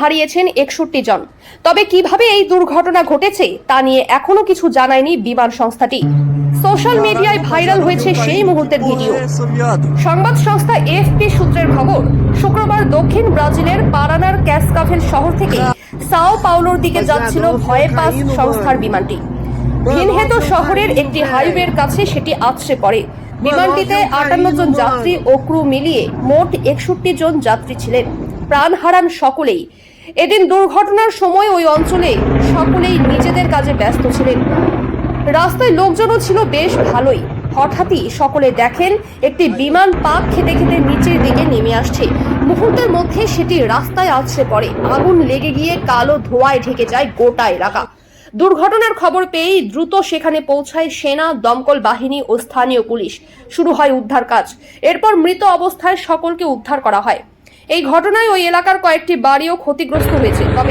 হারিয়েছেন একষট্টি জন। তবে কীভাবে এই দুর্ঘটনা ঘটেছে, তা নিয়ে এখনও কিছু জানায়নি বিমান সংস্থাটি। সোশ্যাল মিডিয়ায় ভাইরাল হয়েছে সেই মুহূর্তের ভিডিও। সংবাদ সংস্থা এফপি সূত্রের খবর, শুক্রবার দক্ষিণ ব্রাজিলের পারানার ক্যাসকাভেল শহর থেকে সাও পাওলোর দিকে যাচ্ছিল ভয়ে পাস সংস্থার বিমানটি। ভিনহেতো শহরের একটি হাইওয়ের কাছে সেটি আছড়ে পড়ে। বিমানটিতে আটান্ন জন যাত্রী ও ক্রু মিলিয়ে মোট একষট্টি জন যাত্রী ছিলেন। প্রাণ হারান সকলেই। এদিন দুর্ঘটনার সময় ওই অঞ্চলে সকলেই নিজেদের কাজে ব্যস্ত ছিলেন। রাস্তায় লোকজনও ছিল বেশ ভালোই। হঠাৎই সকলে দেখেন, একটি বিমান পাক খেতে খেতে নিচের দিকে নেমে আসছে। মুহূর্তের মধ্যে সেটি রাস্তায় আছড়ে পড়ে। আগুন লেগে গিয়ে কালো ধোঁয়ায় ঢেকে যায় গোটা এলাকা। দুর্ঘটনার খবর পেয়েই দ্রুত সেখানে পৌঁছায় সেনা, দমকল বাহিনী ও স্থানীয় পুলিশ। শুরু হয় উদ্ধার কাজ। এরপর মৃত অবস্থায় সকলকে উদ্ধার করা হয়। এই ঘটনায় ওই এলাকার কয়েকটি বাড়িও ক্ষতিগ্রস্ত হয়েছে। তবে